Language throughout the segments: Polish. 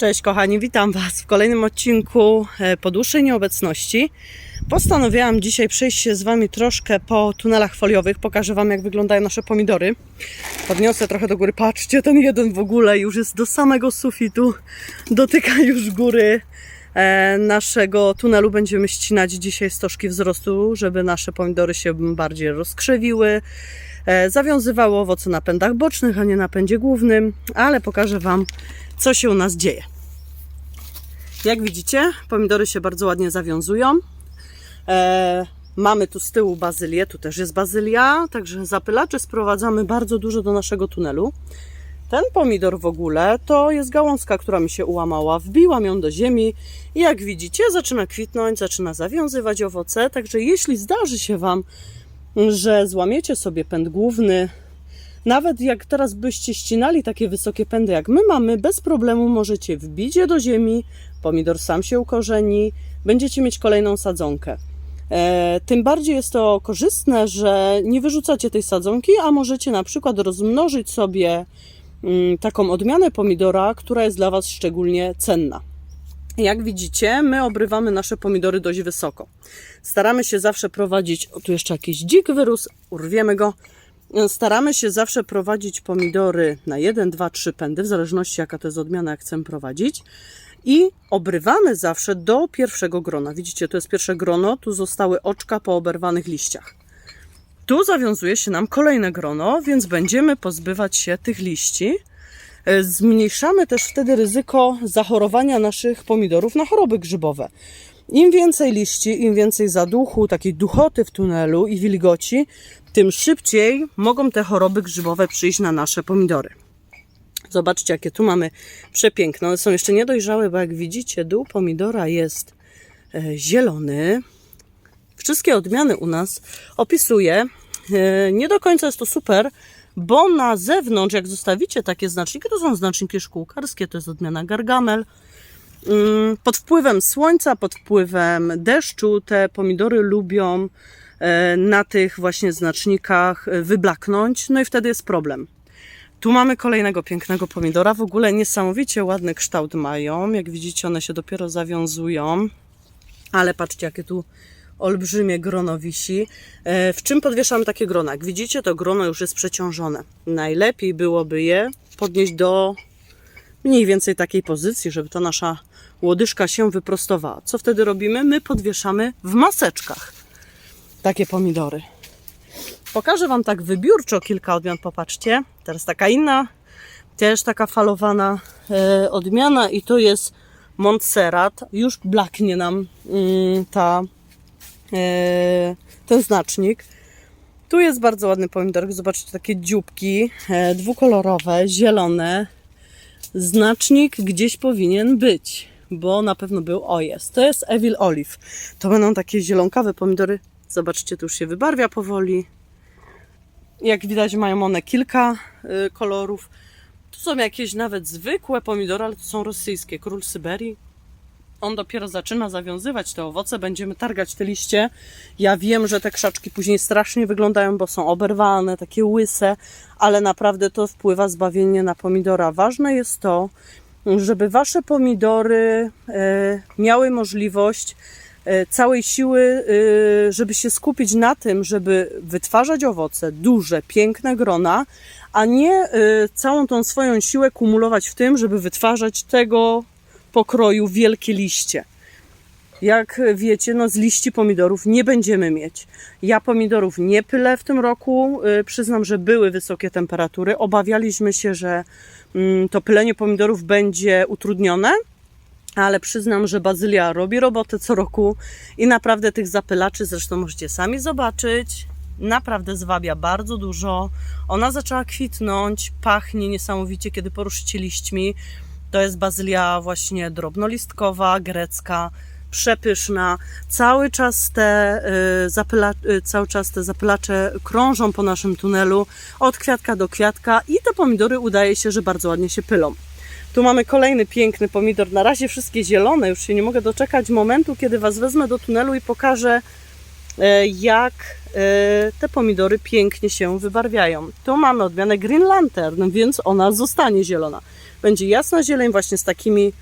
Cześć kochani, witam Was w kolejnym odcinku e, po dłuższej nieobecności. Postanowiłam dzisiaj przejść się z Wami troszkę po tunelach foliowych. Pokażę Wam, jak wyglądają nasze pomidory. Podniosę trochę do góry. Patrzcie, ten jeden w ogóle już jest do samego sufitu. Dotyka już góry e, naszego tunelu. Będziemy ścinać dzisiaj stożki wzrostu, żeby nasze pomidory się bardziej rozkrzewiły. E, zawiązywały owoce na pędach bocznych, a nie na pędzie głównym. Ale pokażę Wam, co się u nas dzieje. Jak widzicie, pomidory się bardzo ładnie zawiązują. E, mamy tu z tyłu bazylię, tu też jest bazylia, także zapylacze sprowadzamy bardzo dużo do naszego tunelu. Ten pomidor w ogóle to jest gałązka, która mi się ułamała. Wbiłam ją do ziemi i jak widzicie, zaczyna kwitnąć, zaczyna zawiązywać owoce. Także jeśli zdarzy się Wam, że złamiecie sobie pęd główny, nawet jak teraz byście ścinali takie wysokie pędy jak my mamy, bez problemu możecie wbić je do ziemi, pomidor sam się ukorzeni, będziecie mieć kolejną sadzonkę. E, tym bardziej jest to korzystne, że nie wyrzucacie tej sadzonki, a możecie na przykład rozmnożyć sobie mm, taką odmianę pomidora, która jest dla Was szczególnie cenna. Jak widzicie, my obrywamy nasze pomidory dość wysoko. Staramy się zawsze prowadzić, o tu jeszcze jakiś dzik wyrósł, urwiemy go. Staramy się zawsze prowadzić pomidory na 1, 2, 3 pędy, w zależności jaka to jest odmiana, jak chcemy prowadzić. I obrywamy zawsze do pierwszego grona. Widzicie, to jest pierwsze grono, tu zostały oczka po oberwanych liściach. Tu zawiązuje się nam kolejne grono, więc będziemy pozbywać się tych liści. E, Zmniejszamy też wtedy ryzyko zachorowania naszych pomidorów na choroby grzybowe. Im więcej liści, im więcej zaduchu, takiej duchoty w tunelu i wilgoci, tym szybciej mogą te choroby grzybowe przyjść na nasze pomidory. Zobaczcie, jakie tu mamy przepiękne. One są jeszcze niedojrzałe, bo jak widzicie, dół pomidora jest e, zielony. Wszystkie odmiany u nas opisuję. E, Nie do końca jest to super, bo na zewnątrz, jak zostawicie takie znaczniki, to są znaczniki szkółkarskie, to jest odmiana gargamel. Mm, Pod wpływem słońca, pod wpływem deszczu te pomidory lubią e, na tych właśnie znacznikach e, wyblaknąć, no i wtedy jest problem. Tu mamy kolejnego pięknego pomidora. W ogóle niesamowicie ładny kształt mają. Jak widzicie, one się dopiero zawiązują. Ale patrzcie, jakie tu olbrzymie grono wisi. E, W czym podwieszamy takie grona? Jak widzicie, to grono już jest przeciążone. Najlepiej byłoby je podnieść do mniej więcej takiej pozycji, żeby ta nasza łodyżka się wyprostowała. Co wtedy robimy? My podwieszamy w maseczkach takie pomidory. Pokażę Wam tak wybiórczo kilka odmian, popatrzcie. Teraz taka inna, też taka falowana e, odmiana i to jest Montserrat. Już blaknie nam mm, ta, ten znacznik. Tu jest bardzo ładny pomidor. Zobaczcie, takie dzióbki e, dwukolorowe, zielone. Znacznik gdzieś powinien być, bo na pewno był. O, jest. To jest Evil Olive. To będą takie zielonkawe pomidory. Zobaczcie, tu już się wybarwia powoli. Jak widać, mają one kilka y, kolorów. Tu są jakieś nawet zwykłe pomidory, ale to są rosyjskie. Król Syberii. On dopiero zaczyna zawiązywać te owoce, będziemy targać te liście. Ja wiem, że te krzaczki później strasznie wyglądają, bo są oberwane, takie łyse, ale naprawdę to wpływa zbawienie na pomidora. Ważne jest to, żeby wasze pomidory e, miały możliwość e, całej siły, e, żeby się skupić na tym, żeby wytwarzać owoce, duże, piękne grona, a nie całą tą swoją siłę kumulować w tym, żeby wytwarzać tego pokroju wielkie liście. Jak wiecie, no z liści pomidorów nie będziemy mieć. Ja pomidorów nie pylę w tym roku. Yy, Przyznam, że były wysokie temperatury. Obawialiśmy się, że mm, to pylenie pomidorów będzie utrudnione, ale przyznam, że bazylia robi robotę co roku i naprawdę tych zapylaczy, zresztą możecie sami zobaczyć, naprawdę zwabia bardzo dużo. Ona zaczęła kwitnąć, pachnie niesamowicie, kiedy poruszycie liśćmi. To jest bazylia właśnie drobnolistkowa, grecka, przepyszna. Cały czas te, y, zapyla, y, cały czas te zapylacze krążą po naszym tunelu od kwiatka do kwiatka i te pomidory udaje się, że bardzo ładnie się pylą. Tu mamy kolejny piękny pomidor, na razie wszystkie zielone, już się nie mogę doczekać momentu, kiedy Was wezmę do tunelu i pokażę, jak e, te pomidory pięknie się wybarwiają. Tu mamy odmianę Green Lantern, więc ona zostanie zielona. Będzie jasna zieleń właśnie z takimi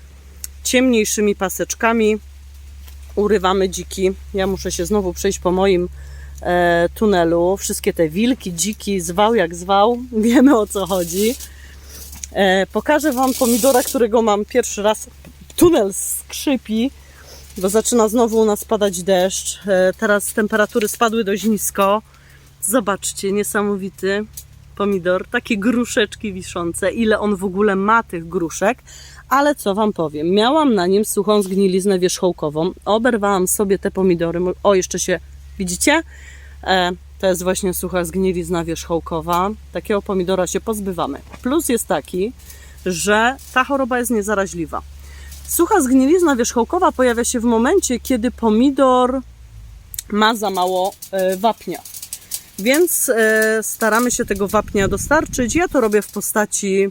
ciemniejszymi paseczkami urywamy dziki. Ja muszę się znowu przejść po moim e, tunelu. Wszystkie te wilki, dziki, zwał jak zwał, wiemy o co chodzi. E, pokażę Wam pomidora, którego mam pierwszy raz. Tunel skrzypi, bo zaczyna znowu u nas padać deszcz. E, teraz temperatury spadły dość nisko. Zobaczcie, niesamowity pomidor. Takie gruszeczki wiszące. Ile on w ogóle ma tych gruszek. Ale co Wam powiem, miałam na nim suchą zgniliznę wierzchołkową. Oberwałam sobie te pomidory. O, jeszcze się, widzicie? E, to jest właśnie sucha zgnilizna wierzchołkowa. Takiego pomidora się pozbywamy. Plus jest taki, że ta choroba jest niezaraźliwa. Sucha zgnilizna wierzchołkowa pojawia się w momencie, kiedy pomidor ma za mało e, wapnia. Więc e, staramy się tego wapnia dostarczyć. Ja to robię w postaci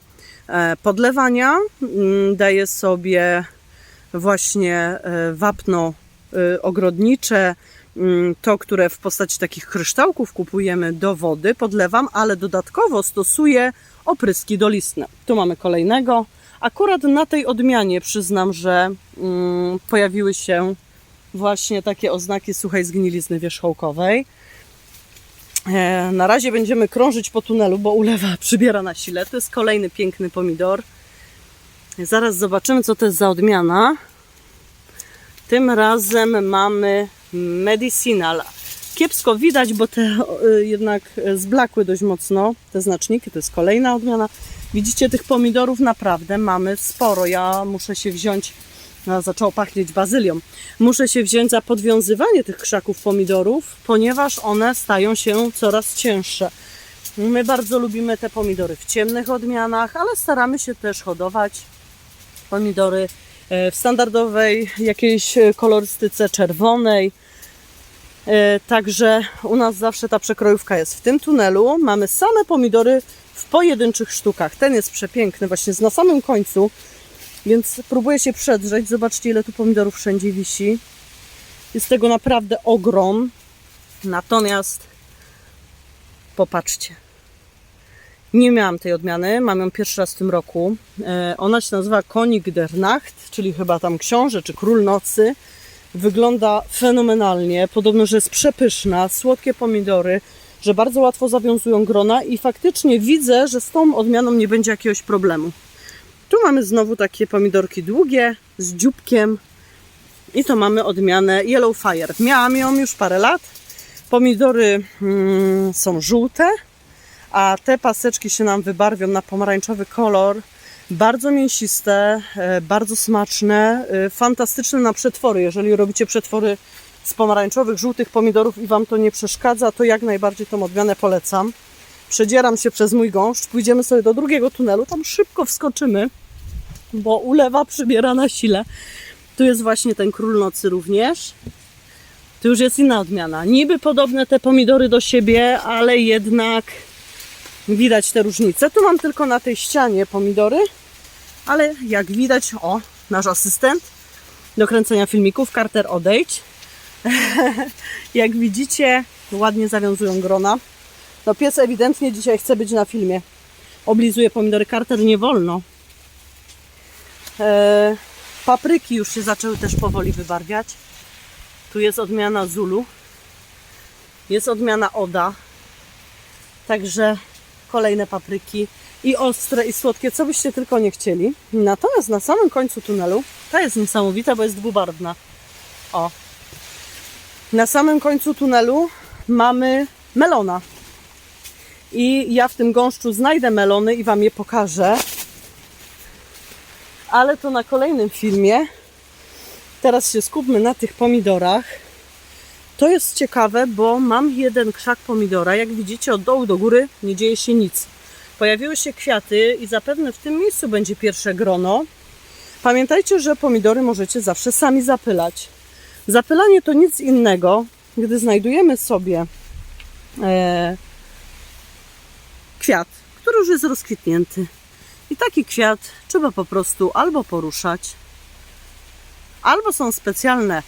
e, podlewania. Mm, Daję sobie właśnie wapno ogrodnicze, mm, to, które w postaci takich kryształków kupujemy do wody, podlewam, ale dodatkowo stosuję opryski dolistne. Tu mamy kolejnego. Akurat na tej odmianie przyznam, że mm, pojawiły się właśnie takie oznaki suchej zgnilizny wierzchołkowej. E, Na razie będziemy krążyć po tunelu, bo ulewa przybiera na sile. To jest kolejny piękny pomidor. Zaraz zobaczymy, co to jest za odmiana. Tym razem mamy medicinal. Kiepsko widać, bo te e, jednak e, zblakły dość mocno, te znaczniki. To jest kolejna odmiana. Widzicie, tych pomidorów naprawdę mamy sporo. Ja muszę się wziąć, no, zaczęło pachnieć bazylią. Muszę się wziąć za podwiązywanie tych krzaków pomidorów, ponieważ one stają się coraz cięższe. My bardzo lubimy te pomidory w ciemnych odmianach, ale staramy się też hodować pomidory e, w standardowej jakiejś e, kolorystyce czerwonej. E, Także u nas zawsze ta przekrojówka jest w tym tunelu. Mamy same pomidory w pojedynczych sztukach. Ten jest przepiękny, właśnie jest na samym końcu, więc próbuję się przedrzeć. Zobaczcie, ile tu pomidorów wszędzie wisi. Jest tego naprawdę ogrom. Natomiast popatrzcie. Nie miałam tej odmiany, mam ją pierwszy raz w tym roku. E, Ona się nazywa Konik der Nacht, czyli chyba tam książę czy król nocy. Wygląda fenomenalnie. Podobno, że jest przepyszna, słodkie pomidory, że bardzo łatwo zawiązują grona i faktycznie widzę, że z tą odmianą nie będzie jakiegoś problemu. Tu mamy znowu takie pomidorki długie, z dzióbkiem i to mamy odmianę Yellow Fire. Miałam ją już parę lat. Pomidory mm, są żółte, a te paseczki się nam wybarwią na pomarańczowy kolor. Bardzo mięsiste, e, bardzo smaczne, e, fantastyczne na przetwory. Jeżeli robicie przetwory z pomarańczowych, żółtych pomidorów i Wam to nie przeszkadza, to jak najbardziej tą odmianę polecam. Przedzieram się przez mój gąszcz, pójdziemy sobie do drugiego tunelu, tam szybko wskoczymy, bo ulewa przybiera na sile. Tu jest właśnie ten król nocy również. Tu już jest inna odmiana. Niby podobne te pomidory do siebie, ale jednak widać te różnice. Tu mam tylko na tej ścianie pomidory, ale jak widać, o, nasz asystent do kręcenia filmików, Carter odejdź. jak widzicie, ładnie zawiązują grona. No pies ewidentnie dzisiaj chce być na filmie. Oblizuje pomidory Carter, nie wolno. E, papryki już się zaczęły też powoli wybarwiać. Tu jest odmiana Zulu. Jest odmiana Oda. Także kolejne papryki i ostre i słodkie, co byście tylko nie chcieli. Natomiast na samym końcu tunelu, ta jest niesamowita, bo jest dwubarwna. O. Na samym końcu tunelu mamy melona. I ja w tym gąszczu znajdę melony i Wam je pokażę. Ale to na kolejnym filmie. Teraz się skupmy na tych pomidorach. To jest ciekawe, bo mam jeden krzak pomidora. Jak widzicie, od dołu do góry nie dzieje się nic. Pojawiły się kwiaty i zapewne w tym miejscu będzie pierwsze grono. Pamiętajcie, że pomidory możecie zawsze sami zapylać. Zapylanie to nic innego, gdy znajdujemy sobie e, kwiat, który już jest rozkwitnięty. I taki kwiat trzeba po prostu albo poruszać, albo są specjalne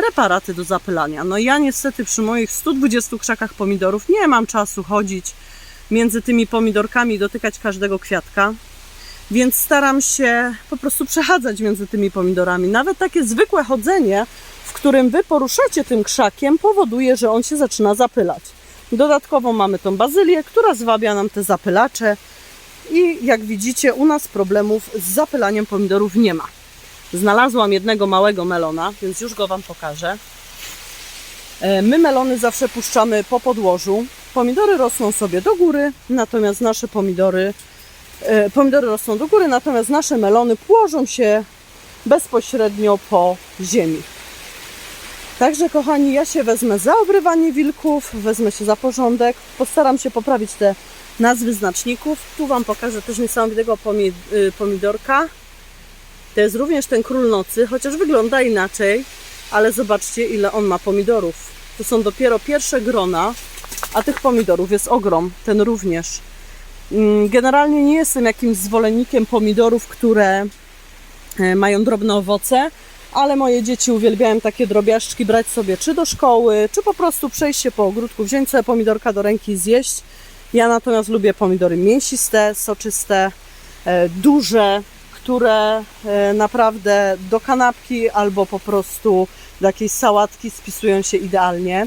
preparaty do zapylania. No ja niestety przy moich 120 krzakach pomidorów nie mam czasu chodzić między tymi pomidorkami i dotykać każdego kwiatka. więc staram się po prostu przechadzać między tymi pomidorami. Nawet takie zwykłe chodzenie, w którym wy poruszacie tym krzakiem, powoduje, że on się zaczyna zapylać. Dodatkowo mamy tą bazylię, która zwabia nam te zapylacze i jak widzicie, u nas problemów z zapylaniem pomidorów nie ma. Znalazłam jednego małego melona, więc już go Wam pokażę. E, My melony zawsze puszczamy po podłożu. Pomidory rosną sobie do góry, natomiast nasze pomidory, e, pomidory rosną do góry, natomiast nasze melony płożą się bezpośrednio po ziemi. Także kochani, ja się wezmę za obrywanie wilków, wezmę się za porządek, postaram się poprawić te nazwy znaczników. Tu Wam pokażę też niesamowitego y, pomidorka. To jest również ten król nocy, chociaż wygląda inaczej, ale zobaczcie ile on ma pomidorów. To są dopiero pierwsze grona, a tych pomidorów jest ogrom, ten również. Mm, Generalnie nie jestem jakimś zwolennikiem pomidorów, które e, mają drobne owoce, ale moje dzieci uwielbiają takie drobiażdżki brać sobie czy do szkoły, czy po prostu przejść się po ogródku, wziąć sobie pomidorka do ręki i zjeść. Ja natomiast lubię pomidory mięsiste, soczyste, e, duże, które e, naprawdę do kanapki albo po prostu do jakiejś sałatki spisują się idealnie.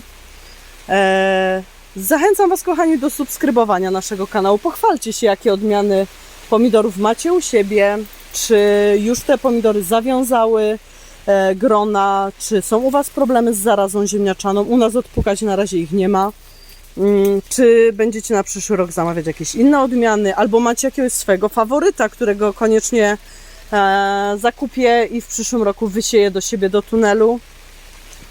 E, Zachęcam Was, kochani, do subskrybowania naszego kanału. Pochwalcie się, jakie odmiany pomidorów macie u siebie, czy już te pomidory zawiązały e, grona, czy są u Was problemy z zarazą ziemniaczaną. U nas odpukać na razie ich nie ma. Mm, Czy będziecie na przyszły rok zamawiać jakieś inne odmiany, albo macie jakiegoś swojego faworyta, którego koniecznie e, zakupię i w przyszłym roku wysieję do siebie do tunelu.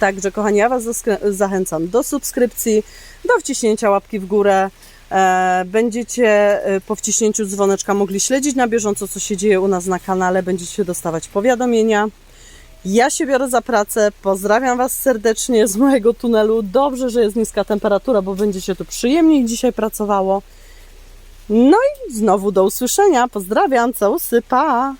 Także, kochani, ja Was zachęcam do subskrypcji, do wciśnięcia łapki w górę. E, Będziecie e, po wciśnięciu dzwoneczka mogli śledzić na bieżąco, co się dzieje u nas na kanale. Będziecie dostawać powiadomienia. Ja się biorę za pracę. Pozdrawiam Was serdecznie z mojego tunelu. Dobrze, że jest niska temperatura, bo będzie się tu przyjemniej dzisiaj pracowało. No i znowu do usłyszenia. Pozdrawiam, całusy, pa!